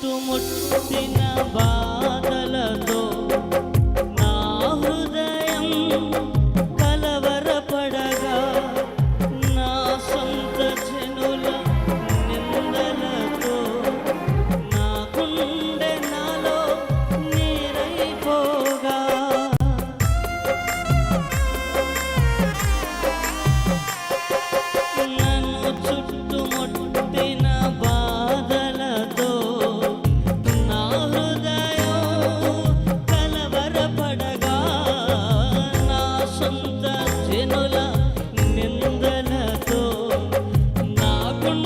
చుట్టుముట్టిన బాధలతో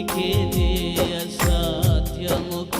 నీకేదే అసాధ్యము.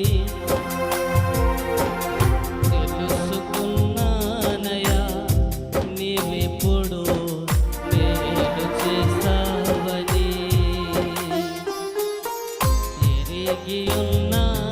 nada.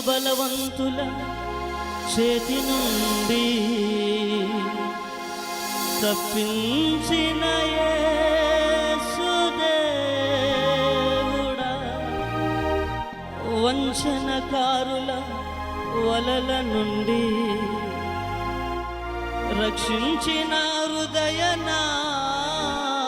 బలవంతుల చేతి నుండి తప్పించిన వంచనకారుల వలల నుండి రక్షించిన హృదయ నాదుడా